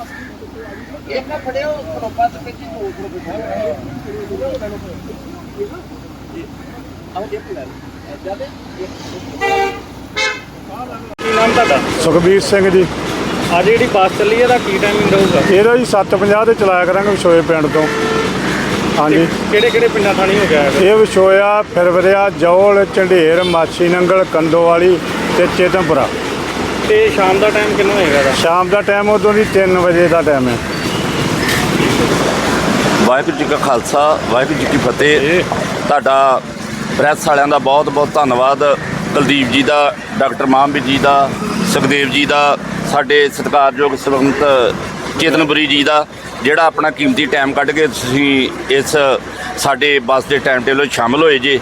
ਇੱਕ ਫੜਿਓ ਤੇ ਆਓ ਜਾਦੇ ਕੀ ਨਾਮ ਤੁਹਾਡਾ? ਸੁਖਬੀਰ ਸਿੰਘ ਜੀ। ਅੱਜ ਜਿਹੜੀ ਬੱਸ ਚੱਲੀ ਹੈ ਦਾ ਕੀ ਟਾਈਮਿੰਗ ਰਹੂਗਾ ਇਹਦਾ ਜੀ 750 ਤੇ ਚਲਾਇਆ ਕਰਾਂਗੇ ਵਿਸ਼ੋਏ ਪਿੰਡ ਤੋਂ। ਹਾਂਜੀ। ਕਿਹੜੇ ਕਿਹੜੇ ਪਿੰਡਾਂ ਥਾਣੀ ਹੋ ਗਿਆ ਇਹ ਵਿਸ਼ੋਇਆ ਫਿਰਵਰਿਆ ਜੌਲ ਝੰਡੇਰ ਮਾਛੀ ਨੰਗਲ ਕੰਦੋਵਾਲੀ ਤੇ ਚੇਤਨਪੁਰਾ। ਤੇ ਸ਼ਾਮ ਦਾ ਟਾਈਮ ਕਿੰਨਾ ਹੋਏਗਾ ਸ਼ਾਮ ਦਾ ਟਾਈਮ ਉਦੋਂ ਦੀ 3 ਵਜੇ ਦਾ ਟਾਈਮ ਹੈ। ਵਾਹਿਗੁਰੂ ਜੀ ਕਾ ਖਾਲਸਾ ਵਾਹਿਗੁਰੂ ਜੀ ਕੀ ਫਤਿਹ। ਤੁਹਾਡਾ ਪ੍ਰੈਸ ਵਾਲਿਆਂ ਦਾ ਬਹੁਤ ਬਹੁਤ ਧੰਨਵਾਦ। ਕੁਲਦੀਪ ਜੀ ਦਾ ਡਾਕਟਰ ਮਾਹਮਵੀਰ ਜੀ ਦਾ ਸੁਖਦੇਵ ਜੀ ਦਾ ਸਾਡੇ ਸਤਿਕਾਰਯੋਗ ਸਵੰਤ ਚੇਤਨਪੁਰੀ ਜੀ ਦਾ ਜਿਹੜਾ ਆਪਣਾ ਕੀਮਤੀ ਟਾਈਮ ਕੱਢ ਕੇ ਤੁਸੀਂ ਇਸ ਸਾਡੇ ਬੱਸ ਦੇ ਟਾਈਮ ਟੇਬਲ ਵਿੱਚ ਸ਼ਾਮਲ ਹੋਏ ਜੇ।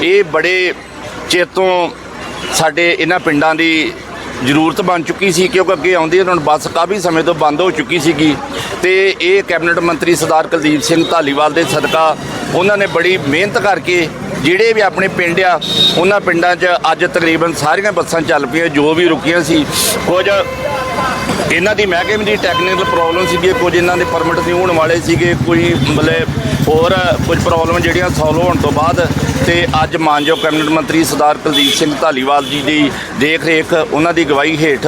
ਇਹ ਬੜੇ ਚਿਰ ਤੋਂ ਸਾਡੇ ਇਹਨਾਂ ਪਿੰਡਾਂ ਦੀ ਜ਼ਰੂਰਤ ਬਣ ਚੁੱਕੀ ਸੀ ਕਿਉਂਕਿ ਅੱਗੇ ਆਉਂਦੀ ਉਹਨਾਂ ਨੂੰ ਬੱਸ ਕਾਫੀ ਸਮੇਂ ਤੋਂ ਬੰਦ ਹੋ ਚੁੱਕੀ ਸੀਗੀ ਤੇ ਇਹ ਕੈਬਨਿਟ ਮੰਤਰੀ ਸਰਦਾਰ ਕੁਲਦੀਪ ਸਿੰਘ ਧਾਲੀਵਾਲ ਦੇ ਸਦਕਾ ਉਹਨਾਂ ਨੇ ਬੜੀ ਮਿਹਨਤ ਕਰਕੇ ਜਿਹੜੇ ਵੀ ਆਪਣੇ ਪਿੰਡ ਆ, ਉਹਨਾਂ ਪਿੰਡਾਂ 'ਚ ਅੱਜ ਤਕਰੀਬਨ ਸਾਰੀਆਂ ਬੱਸਾਂ ਚੱਲ ਪਈਆਂ, ਜੋ ਵੀ ਰੁਕੀਆਂ ਸੀ। ਕੁਝ ਇਹਨਾਂ ਦੀ ਮਹਿਕਮੇ ਦੀ ਟੈਕਨੀਕਲ ਪ੍ਰੋਬਲਮ ਸੀਗੀ, ਕੁਝ ਇਹਨਾਂ ਦੇ ਪਰਮਿਟ ਨਹੀਂ ਹੋਣ ਵਾਲੇ ਸੀਗੇ ਕੋਈ ਮਤਲਬ ਹੋਰ ਕੁਝ ਪ੍ਰੋਬਲਮ ਜਿਹੜੀਆਂ ਸੋਲਵ ਹੋਣ ਤੋਂ ਬਾਅਦ ਤੇ ਅੱਜ ਮਾਨਯੋਗ ਕੈਬਨਿਟ ਮੰਤਰੀ ਸਰਦਾਰ ਕੁਲਦੀਪ ਸਿੰਘ ਧਾਲੀਵਾਲ ਜੀ ਦੀ ਦੇਖ ਰੇਖ ਉਹਨਾਂ ਦੀ ਗਵਾਹੀ ਹੇਠ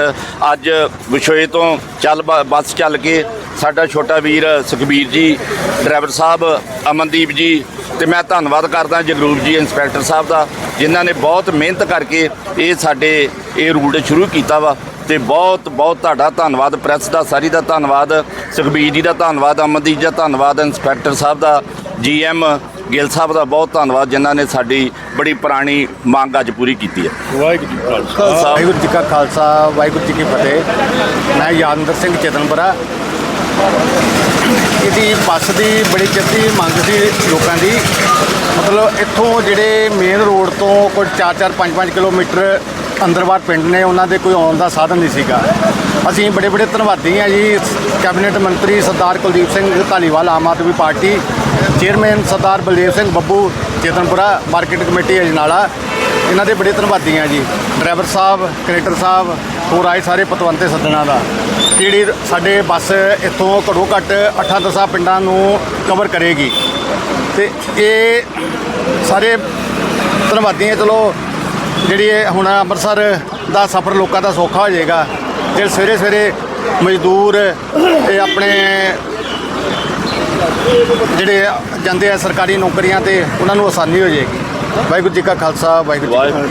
ਅੱਜ ਵਿਸ਼ੋਏ ਤੋਂ ਚੱਲ ਬ- ਬੱਸ ਚੱਲ ਕੇ ਸਾਡਾ ਛੋਟਾ ਵੀਰ ਸੁਖਬੀਰ ਜੀ, ਡਰਾਈਵਰ ਸਾਹਿਬ, ਅਮਨਦੀਪ ਜੀ ਤੇ ਮੈਂ ਧੰਨਵਾਦ ਕਰਦਾ ਜਗਰੂਪ ਜੀ, ਇੰਸਪੈਕਟਰ ਸਾਹਿਬ ਦਾ, ਜਿਨ੍ਹਾਂ ਨੇ ਬਹੁਤ ਮਿਹਨਤ ਕਰਕੇ ਇਹ ਸਾਡੇ, ਇਹ ਰੂਟ ਸ਼ੁਰੂ ਕੀਤਾ ਵਾ। ਤੇ ਬਹੁਤ ਬਹੁਤ ਤੁਹਾਡਾ ਧੰਨਵਾਦ ਪ੍ਰੈਸ ਦਾ ਸਾਰੀ ਦਾ ਧੰਨਵਾਦ ਸੁਖਬੀਰ ਜੀ ਦਾ ਧੰਨਵਾਦ ਅਮਨਦੀਪ ਜੀ ਦਾ ਧੰਨਵਾਦ ਇੰਸਪੈਕਟਰ ਸਾਹਿਬ ਦਾ ਜੀਐਮ ਗਿੱਲ ਸਾਹਿਬ ਦਾ ਬਹੁਤ ਧੰਨਵਾਦ ਜਿਨ੍ਹਾਂ ਨੇ ਸਾਡੀ ਬੜੀ ਪੁਰਾਣੀ ਮੰਗ ਅੱਜ ਪੂਰੀ ਕੀਤੀ ਹੈ। ਵਾਹਿਗੁਰੂ ਜੀ ਕਾ ਖਾਲਸਾ। ਵਾਹਿਗੁਰੂ ਜੀ ਕਾ ਖਾਲਸਾ ਵਾਹਿਗੁਰੂ ਜੀ ਕੀ ਫਤਿਹ। ਮੈਂ ਯਾਦਵਿੰਦਰ ਸਿੰਘ ਚੇਤਨਪੁਰਾ ਇਹਦੀ ਬੱਸ ਦੀ ਬੜੀ ਚਿੱਤੀ ਮੰਗ ਸੀ ਲੋਕਾਂ ਦੀ। ਮਤਲਬ ਇੱਥੋਂ ਜਿਹੜੇ ਮੇਨ ਰੋਡ ਤੋਂ ਕੋਈ 4-4 5-5 ਕਿਲੋਮੀਟਰ ਅੰਦਰਵਾਰ ਪਿੰਡ ਨੇ ਉਹਨਾਂ ਦੇ ਕੋਈ ਆਉਣ ਦਾ ਸਾਧਨ ਨਹੀਂ ਸੀਗਾ। ਅਸੀਂ ਬੜੇ ਬੜੇ ਧੰਨਵਾਦੀ ਹਾਂ ਜੀ, ਕੈਬਨਿਟ ਮੰਤਰੀ Sardar Kuldeep Singh Dhaliwal, Aam Aadmi party, chairman Sardar Baldev Singh Babbu Chetanpura market committee Ajnala ਇਹਨਾਂ ਦੇ ਬੜੇ ਧੰਨਵਾਦੀ ਹਾਂ ਜੀ। ਡਰਾਈਵਰ ਸਾਹਿਬ, ਕਨੈਕਟਰ ਸਾਹਿਬ, ਹੋਰ ਆਏ ਸਾਰੇ ਪਤਵੰਤੇ ਸੱਜਣਾ ਦਾ। ਜਿਹੜੀ ਸਾਡੇ ਬੱਸ ਇੱਥੋਂ ਘੱਟੋ ਘੱਟ 8-10 ਪਿੰਡਾਂ ਨੂੰ ਕਵਰ ਕਰੇਗੀ। ਤੇ ਇਹ ਸਾਰੇ ਧੰਨਵਾਦੀ ਹਾਂ, ਚਲੋ ਜਿਹੜੀ ਇਹ ਹੁਣ ਅੰਮ੍ਰਿਤਸਰ ਦਾ ਸਫ਼ਰ ਲੋਕਾਂ ਦਾ ਸੌਖਾ ਹੋ ਜਾਏਗਾ, ਜਿਹੜੇ ਸਵੇਰੇ ਸਵੇਰੇ ਮਜ਼ਦੂਰ ਇਹ ਆਪਣੇ ਜਿਹੜੇ ਜਾਂਦੇ ਆ ਸਰਕਾਰੀ ਨੌਕਰੀਆਂ ਤੇ, ਉਹਨਾਂ ਨੂੰ ਆਸਾਨੀ ਹੋ ਜਾਏਗੀ। ਵਾਹਿਗੁਰੂ ਜੀ ਕਾ ਖਾਲਸਾ, ਵਾਹਿਗੁਰੂ ਜੀ ਕੀ ਫਤਿਹ।